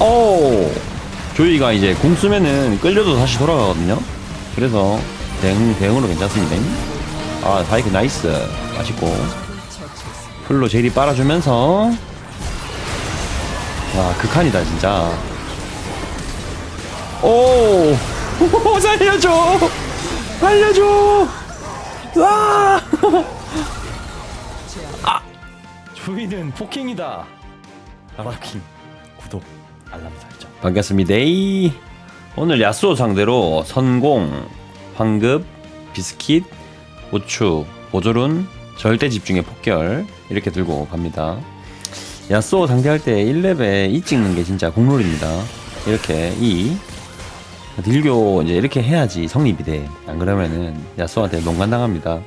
오 조이가 이제 공 쓰면은 끌려도 다시 돌아가거든요. 그래서 대응, 대응으로 괜찮습니다. 아 바이크 나이스. 맛있고. 풀로 제리 빨아주면서. 와 극한이다 진짜. 오 살려줘. 살려줘. 와 아! 조이는 폭행이다. 아라킨 구독 알람 설정 반갑습니다 오늘 야스오 상대로 선공 황급 비스킷 우추 보조룬 절대 집중의 폭결 이렇게 들고 갑니다 야스오 상대할 때 1렙에 E 찍는 게 진짜 공룰입니다 이렇게 E 딜교 이제 이렇게 해야지 성립이 돼. 안 그러면은 야수한테 농간당합니다.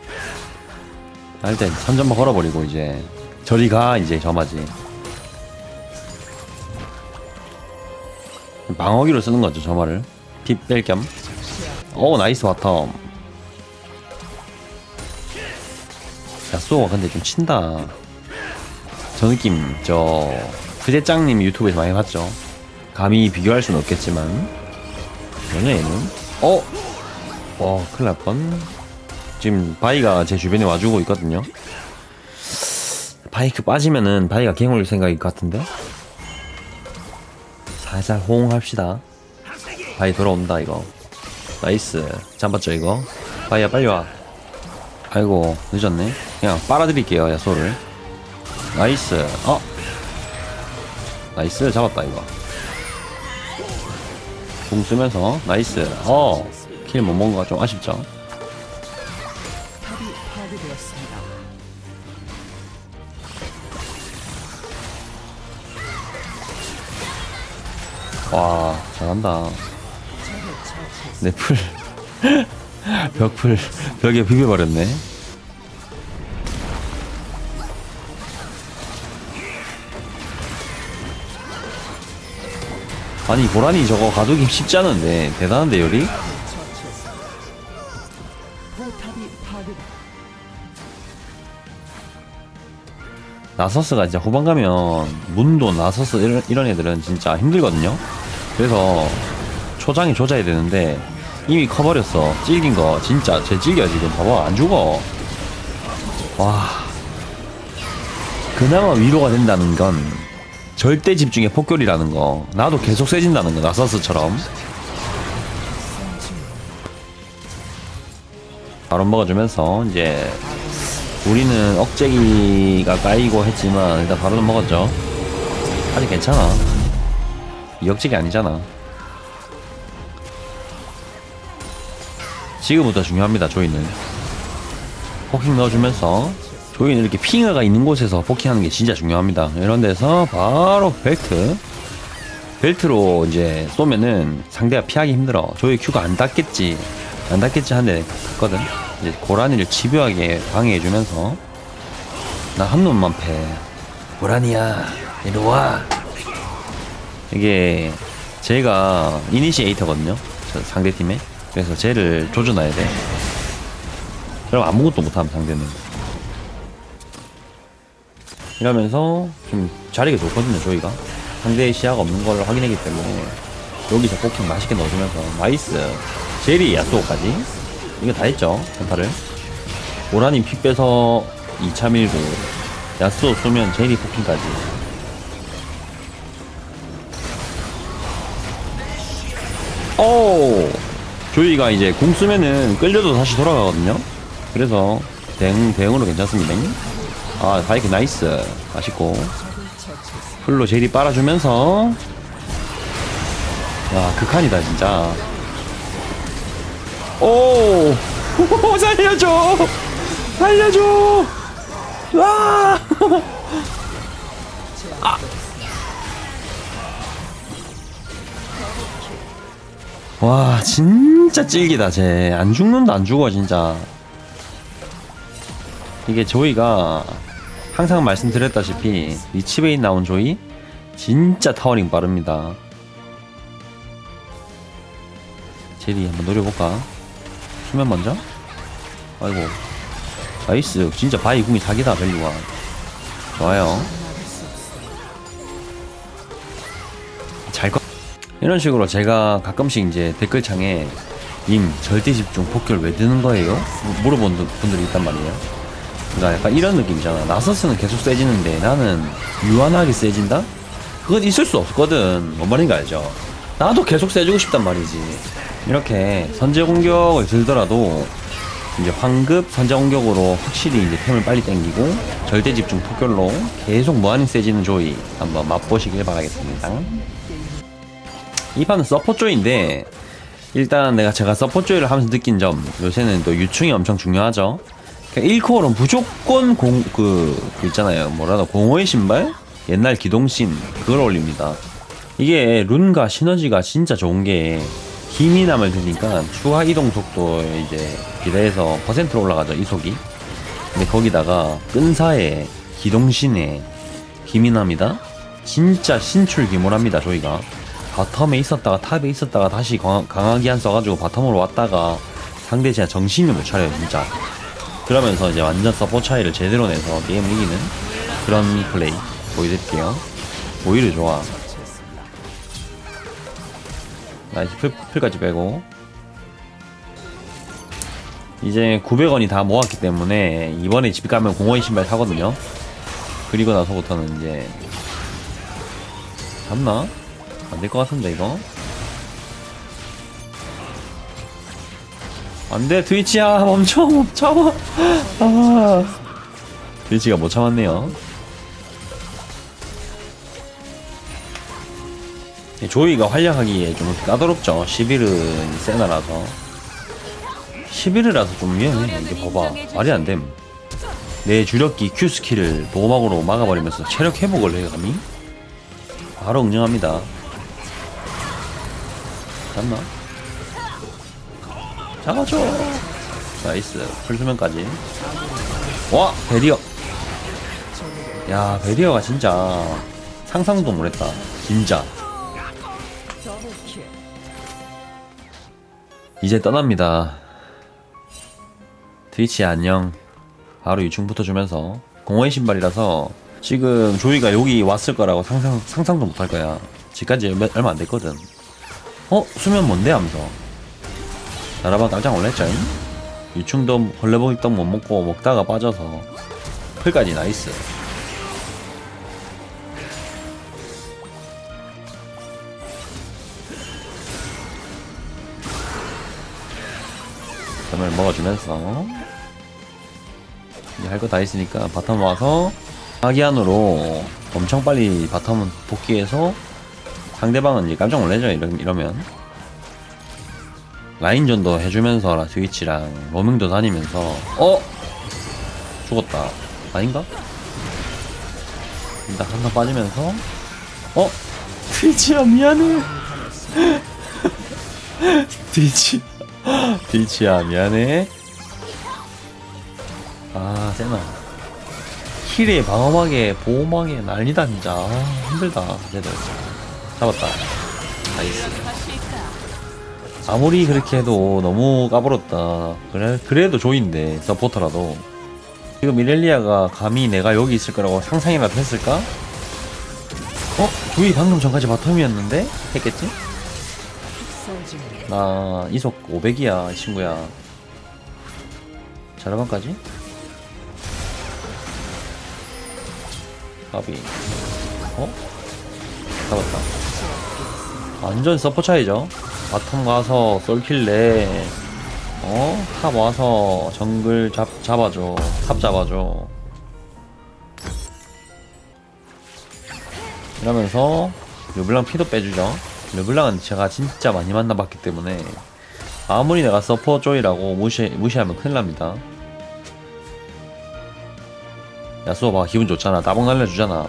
할때 선전만 걸어버리고 이제 저리 가 이제 점하지. 방어기로 쓰는 거죠 점화를. 핏뺄 겸. 오 나이스 바텀. 야수가 근데 좀 친다. 저 느낌 저 후대짱님 유튜브에서 많이 봤죠. 감히 비교할 수는 없겠지만 얘는? 어? 와 큰일 날 뻔. 지금 바이가 제 주변에 와주고 있거든요. 바이크 빠지면은 바이가 갱올 생각일 것 같은데? 살살 호응합시다. 바이 돌아온다 이거. 나이스. 잡았죠 이거? 바이야 빨리 와. 아이고 늦었네. 그냥 빨아드릴게요 야소를. 나이스. 어? 나이스 잡았다 이거. 공 쓰면서 나이스 어킬 못 먹은 거가 좀 아쉽죠 와 잘한다 내풀 벽풀 벽에 비벼버렸네 아니 고라니 저거 가두기 쉽지 않은데 대단한데 요리? 나서스가 진짜 후반 가면 문도 나서스 이런, 이런 애들은 진짜 힘들거든요. 그래서 초장이 조져야 되는데 이미 커버렸어. 찔긴 거 진짜 제 찔겨 지금 봐봐 안 죽어. 와 그나마 위로가 된다는 건 절대 집중의 폭결이라는 거. 나도 계속 세진다는 거 나서스처럼. 바로 먹어주면서 이제 우리는 억제기가 까이고 했지만 일단 바로는 먹었죠. 아직 괜찮아. 이 억제기 아니잖아. 지금부터 중요합니다. 조이는 포킹 넣어주면서 조이는 이렇게 핑어가 있는 곳에서 포킹하는 게 진짜 중요합니다. 이런 데서 바로 벨트 벨트로 이제 쏘면은 상대가 피하기 힘들어. 조이 큐가 안 닿겠지. 안 닿겠지 한데 갔거든. 이제 고라니를 집요하게 방해해주면서 나 한 놈만 패. 고라니야, 이리 와. 이게 제가 이니시에이터거든요. 저 상대팀에. 그래서 쟤를 조져놔야 돼. 그럼 아무것도 못하면 상대는. 이러면서 좀 자리가 좋거든요, 저희가. 상대의 시야가 없는 걸 확인했기 때문에 여기서 포킹 맛있게 넣어주면서 나이스. 제리 야스오까지. 이거 다 했죠, 전파를. 오라님 피 빼서 2차 밀고 야스오 쏘면 제리 포킹까지. 오! 조이가 이제 공 쓰면은 끌려도 다시 돌아가거든요. 그래서 대응, 대응으로 괜찮습니다. 아, 바이크 나이스. 맛있고. 풀로 제리 빨아주면서. 와, 극한이다, 진짜. 오! 살려줘! 살려줘! 와! 와 진짜 찔기다 쟤. 안 죽는다 안 죽어 진짜. 이게 조이가 항상 말씀드렸다시피 리치베인 나온 조이 진짜 타워링 빠릅니다. 제리 한번 노려볼까? 수면 먼저? 아이고. 나이스. 진짜 바이 궁이 사기다 밸류가. 좋아요 이런 식으로 제가 가끔씩 이제 댓글창에 님 절대 집중 폭결 왜 드는 거예요? 물어본 분들이 있단 말이에요. 그러니까 약간 이런 느낌이잖아. 나서스는 계속 세지는데 나는 유한하게 세진다? 그건 있을 수 없거든. 뭔 말인가 알죠? 나도 계속 세주고 싶단 말이지. 이렇게 선제 공격을 들더라도 이제 황급 선제 공격으로 확실히 이제 템을 빨리 땡기고 절대 집중 폭결로 계속 무한히 세지는 조이 한번 맛보시길 바라겠습니다. 이 판은 서포 조인데 일단 내가 제가 서포 조이를 하면서 느낀 점 요새는 또 유충이 엄청 중요하죠. 그러니까 1코어는 무조건 공, 그, 그 있잖아요. 뭐라나 공허의 신발? 옛날 기동신 그걸 올립니다. 이게 룬과 시너지가 진짜 좋은 게 힘이 남을 드니까 추가 이동 속도에 이제 비례해서 퍼센트로 올라가죠 이속이. 근데 거기다가 끈사에 기동신에 납니다. 진짜 신출 기모랍니다 저희가. 바텀에 있었다가 탑에 있었다가 다시 강하, 강하기한 써가지고 바텀으로 왔다가 상대 진짜 정신을 못 차려요 진짜. 그러면서 이제 완전 서포 차이를 제대로 내서 게임을 이기는 그런 플레이 보여드릴게요. 오히려 좋아. 나이스 풀, 풀까지 빼고. 이제 900원이 다 모았기 때문에 이번에 집 가면 공원 신발 사거든요. 그리고 나서부터는 이제 잡나? 안 될 것 같은데 이거. 안돼 트위치야. 멈춰 멈춰. 아. 트위치가 못 참았네요. 예, 조이가 활약하기에 좀 까다롭죠. 11은 세나라서. 11이라서 좀 위험해. 이게 봐봐. 말이 안됨. 내 주력기 Q 스킬을 보호막으로 막아버리면서 체력 회복을 해 감히? 바로 응징합니다 잡나? 잡아줘. 나이스. 풀수면까지. 와! 베리어. 야 베리어가 진짜 상상도 못했다. 진짜. 이제 떠납니다. 트위치 안녕. 바로 유충부터 주면서. 공허의 신발이라서 지금 조이가 여기 왔을 거라고 상상, 상상도 못할 거야. 지금까지 얼마 안 됐거든 어? 수면 뭔데? 하면서 나라방 깜짝 놀랐죠 유충도 벌레보기떡 못 먹고 먹다가 빠져서 풀까지 나이스 점을 먹어주면서 이제 할 거 다 했으니까 바텀 와서 하기안으로 엄청 빨리 바텀은 복귀해서 상대방은 이제 깜짝 놀라죠 이러, 이러면? 라인전도 해주면서 스위치랑 로밍도 다니면서. 어? 죽었다. 아닌가? 일단 한번 빠지면서. 어? 트위치야 미안해. 트위치 트위치야 미안해. 아 세나. 힐에 방어막에 보호막에 난리다 진짜. 아, 힘들다 쟤들 잡았다 나이스 아무리 그렇게 해도 너무 까불었다 그래, 그래도 조인데 서포터라도 지금 미렐리아가 감히 내가 여기 있을 거라고 상상이라도 했을까? 어? 조이 방금 전까지 바텀이었는데? 했겠지? 나 이속 500이야 이 친구야 자라반까지? 까비 어? 잡았다 완전 서포 차이죠. 바텀 가서 솔킬 내. 어? 탑 와서 정글 잡, 잡아줘. 탑 잡아줘. 이러면서 르블랑 피도 빼주죠. 르블랑은 제가 진짜 많이 만나봤기 때문에 아무리 내가 서포 조이라고 무시, 무시하면 큰일 납니다. 야수호 봐. 기분 좋잖아. 따봉 날려주잖아.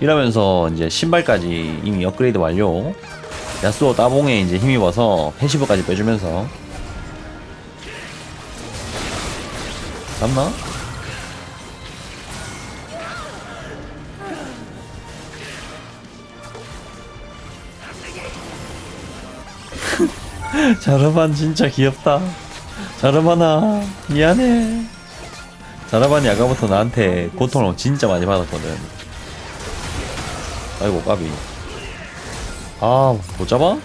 이러면서 이제 신발까지 이미 업그레이드 완료 야수호 따봉에 이제 힘입어서 패시브까지 빼주면서. 잡나? 자르반 진짜 귀엽다. 자르반아 미안해. 자르반이 아까부터 나한테 고통을 진짜 많이 받았거든. 아이고 까비 아 못 잡아?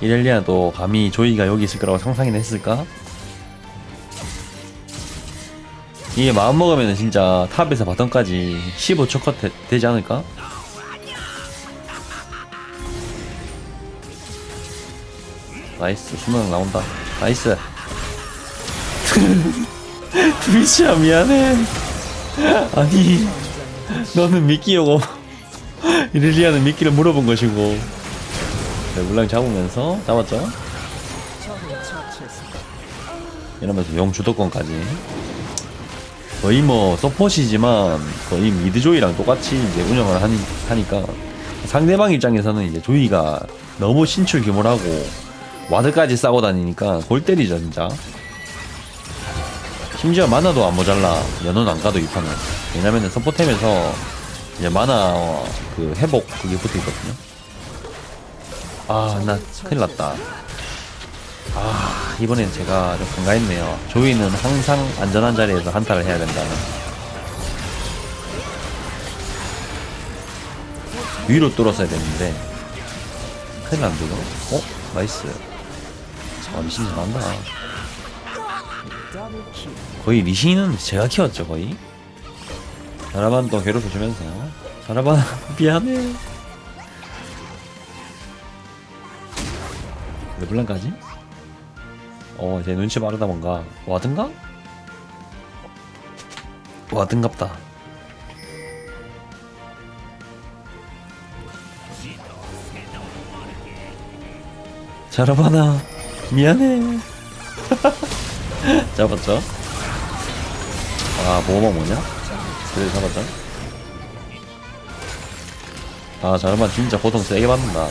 이렐리아도 감히 조이가 여기 있을 거라고 상상이나 했을까? 이게 마음먹으면 진짜 탑에서 바텀까지 15초 컷 되, 되지 않을까? 나이스 수능 나온다 나이스 트위치야 미안해 아니 너는 미끼여고 이릴리아는 미끼를 물어본 것이고. 네, 물랑 잡으면서 잡았죠. 이러면서 영 주도권까지. 거의 뭐 서폿이지만 거의 미드조이랑 똑같이 이제 운영을 하니, 하니까 상대방 입장에서는 이제 조이가 너무 신출 규모라고 와드까지 싸고 다니니까 골 때리죠 진짜. 심지어 마나도 안 모자라. 연원 안 가도 이 판은. 왜냐면은 서포템에서 이제 마나 그 회복 그게 붙어 있거든요. 아 나 큰일 났다. 아 이번엔 제가 좀 간가했네요. 조이는 항상 안전한 자리에서 한타를 해야 된다는. 위로 뚫었어야 됐는데. 큰일 났는데 이거? 어? 나이스. 아 리신 잘한다. 거의 리신은 제가 키웠죠 거의 자라반도 괴롭혀주면서 자라반 미안해 르블랑까지? 어, 제 눈치 빠르다 뭔가 와든가? 와든갑다 자라바나 미안해 잡았죠? 아 뭐뭐 뭐냐? 그래 잡았죠? 아 자라반 진짜 고통 세게 받는다.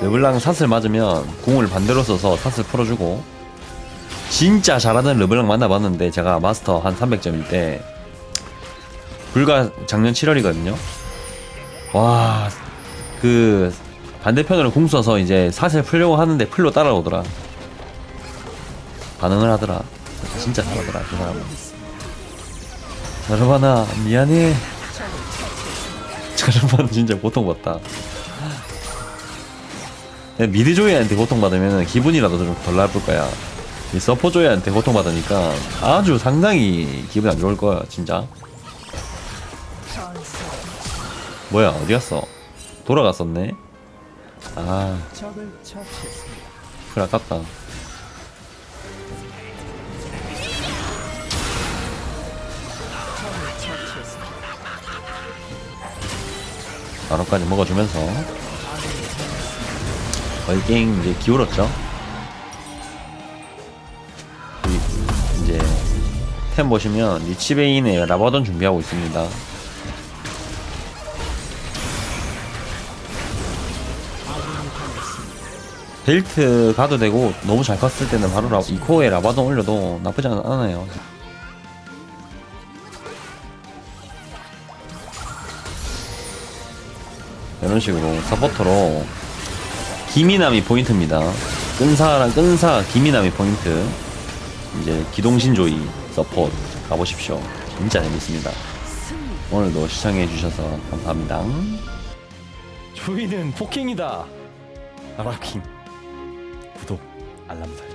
르블랑 삿을 맞으면 궁을 반대로 써서 삿을 풀어주고. 진짜 잘하는 르블랑 만나봤는데 제가 마스터 한 300점일 때 불과 작년 7월이거든요. 와 그 반대편으로 궁 써서 이제 삿을 풀려고 하는데 풀로 따라오더라. 반응을 하더라. 진짜 잘하더라 그 사람은 자르바나 미안해 자르바나 진짜 고통받다 그냥 미드 조이한테 고통받으면 기분이라도 좀 덜 나쁠 거야. 이 서포 조이한테 고통받으니까 아주 상당히 기분이 안 좋을 거야, 진짜. 뭐야, 어디 갔어? 돌아갔었네? 아. 그래, 아깝다. 바로까지 먹어주면서 거의 게임 이제 기울었죠? 이- 이제 템 보시면 리치베인의 라바돈 준비하고 있습니다. 벨트 가도 되고 너무 잘 컸을 때는 바로 라, 이코에 라바돈 올려도 나쁘지 않- 않아요. 이런 식으로 서포터로 기미남이 포인트입니다. 끈사랑 끈사 기미남이 포인트. 이제 기동신조이 서포트 가보십시오. 진짜 재밌습니다. 오늘도 시청해주셔서 감사합니다. 조이는 포킹이다. 아라킹 구독 알람 설정.